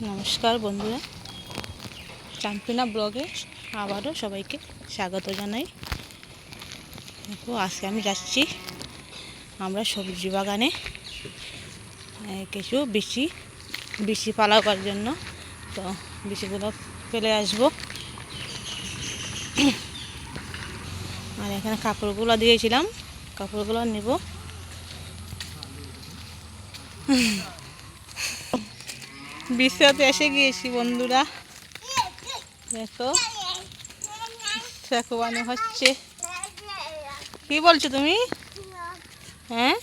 নমস্কার বন্ধুরা। চাম্পিনা ব্লগে আবারও সবাইকে স্বাগত জানাই। দেখো, আজকে আমি যাচ্ছি আমরা সবজি বাগানে কিছু বিচি বিচি পালাবার জন্য। তো বিচিগুলো ফেলে আসব। আর এখানে কাপড়গুলো দিয়েছিলাম, কাপড়গুলো নেব। বিশ্বতে এসে গিয়েছি বন্ধুরা। দেখো শেখবানো হচ্ছে। কি বলছো তুমি? হ্যাঁ?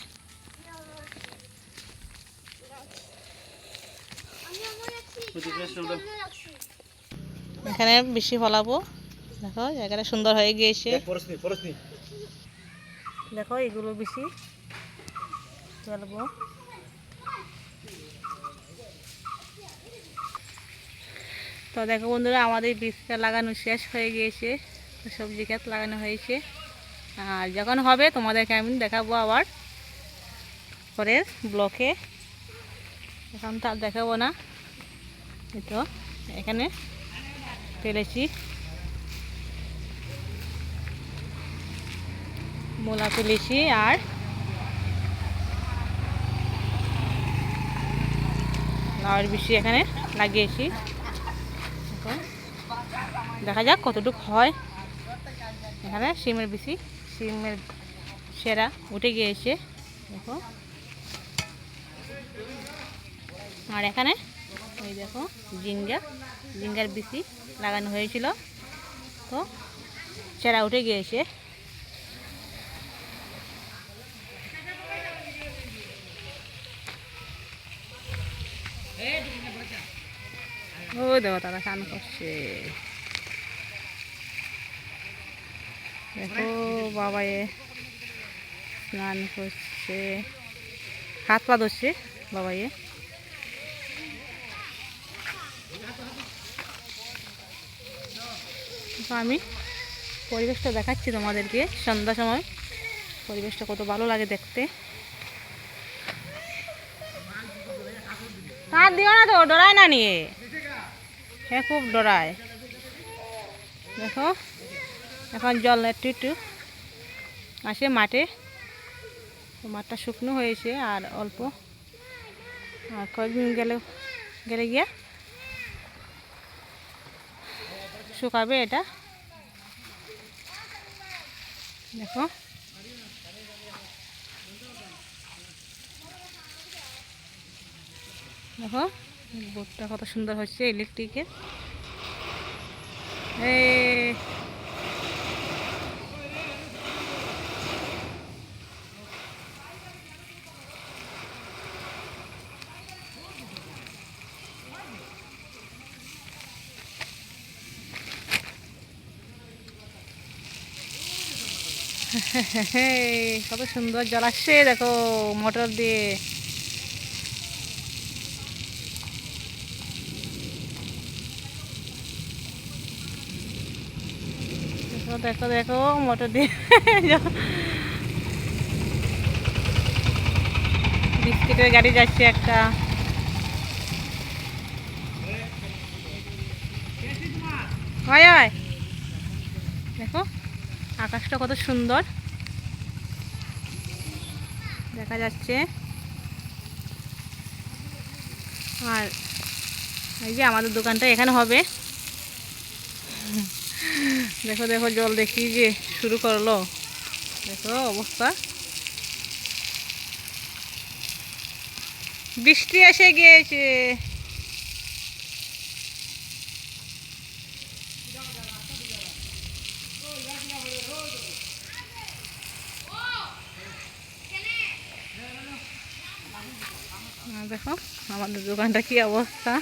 এখানে বেশি ফলাবো। দেখো জায়গাটা সুন্দর হয়ে গিয়েছে। দেখো এগুলো বেশি ফেলব। তো দেখো বন্ধুরা, আমাদের বীজটা লাগানো শেষ হয়ে গিয়েছে। সবজি গাছ লাগানো হয়েছে। আর যখন হবে, তোমাদেরকে আমি দেখাবো আবার পরের ব্লকে। এখন তো আর দেখাবো না। তো, এখানে ফেলেছি। মূলা ফেলেছি আর লাউয়ের বেশি এখানে লাগিয়েছি। দেখা যাক কতটুকু হয়। এখানে সিমের বেশি সিমের সেরা উঠে গিয়েছে, দেখো। আর এখানে এই দেখো জিঙ্গা জিঙ্গার বেশি লাগানো হয়েছিল। তো সেরা উঠে গিয়েছে। ও দেখো তারা স্নান করছে। দেখো বাবা এ স্নান করছে। হাত পা ধরছে বাবা এ আমি পরিবেশটা দেখাচ্ছি তোমাদেরকে সন্ধ্যা সময়। পরিবেশটা কত ভালো লাগে দেখতে। হাত দিও না তো, ডরায় না নিয়ে। হ্যাঁ খুব ডরায়। দেখো। এখন জল একটু একটু আসে মাঠে। মাঠটা শুকনো হয়েছে আর অল্প। আর কয়েকদিন গেলে গেলে গিয়ে শুকাবে এটা। দেখো। দেখো বোর্ডটা কত সুন্দর হচ্ছে ইলেকট্রিকের। এই কত সুন্দর জল আসছে, দেখো, মোটর দিয়ে। দেখো দেখো মোটর দিয়ে। বিস্কিটের গাড়ি যাচ্ছে একটা। হয় হয় আকাশটা কত সুন্দর। দেখা যাচ্ছে। আর এই যে আমাদের দোকানটা এখানে হবে। দেখো দেখো, জল দেখি যে শুরু করল। দেখো, অবস্থা। বৃষ্টি এসে গিয়েছে। দেখো, আমাদের দোকানটা কি অবস্থা?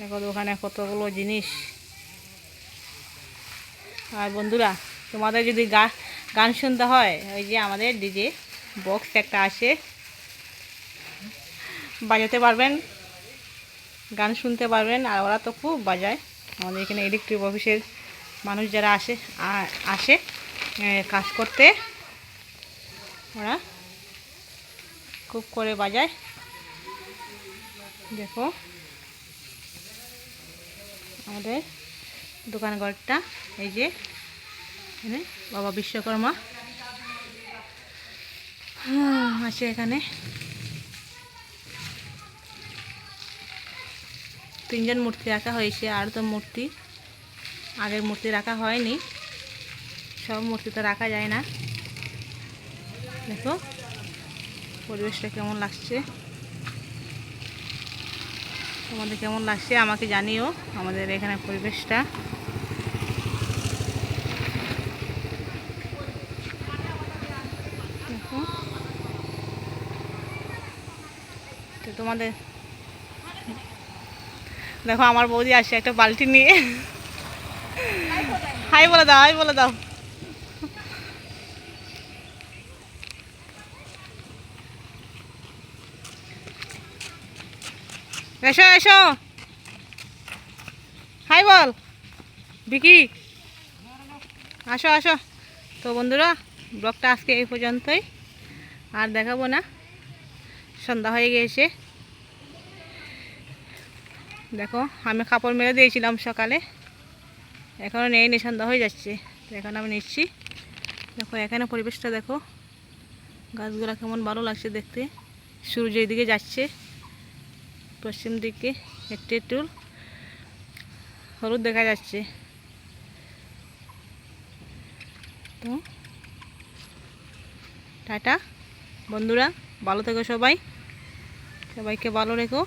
দেখো দোকানে কতগুলো জিনিস। আর বন্ধুরা, তোমাদের যদি গা গান শুনতে হয় ওই যে আমাদের ডিজে বক্স একটা আসে বাজাতে পারবেন, গান শুনতে পারবেন, আর ওরা তো খুব বাজায়। আমাদের এখানে ইলেকট্রিক অফিসের মানুষ যারা আসে আসে কাজ করতে, ওরা খুব করে বাজায়। দেখো, আমাদের দোকান ঘরটা, এই যে বাবা বিশ্বকর্মা। আছে এখানে। তিনজন মূর্তি রাখা হয়েছে, আর তো মূর্তি, আগের মূর্তি রাখা হয়নি। সব মূর্তি তো রাখা যায় না। দেখো, পরিবেশটা কেমন লাগছে? তোমাদের কেমন লাগছে আমাকে জানিও, আমাদের এখানে পরিবেশটা। তো তোমাদের দেখো, আমার বৌদি আসছে একটা বালতি নিয়ে। হাই বলে দাও, হাই বলে দাও। এসো এসো। হাই বল। বিকি আসো আসো। তো বন্ধুরা, ব্লগটা আজকে এই পর্যন্তই। আর দেখাবো না। সন্ধ্যা হয়ে গিয়েছে। দেখো, আমি কাপড় মেলে দিয়েছিলাম সকালে। এখনও নেই নি সন্ধ্যা হয়ে যাচ্ছে। এখন আমি নিচ্ছি। দেখো, এখানে পরিবেশটা দেখো। গাছগুলো কেমন ভালো লাগছে দেখতে। সূর্য এদিকে যাচ্ছে। পশ্চিম দিকে একটু একটু হলুদ দেখা যাচ্ছে। তো, টাটা। বন্ধুরা, ভালো থেকো সবাই। সবাইকে ভালো রেখো।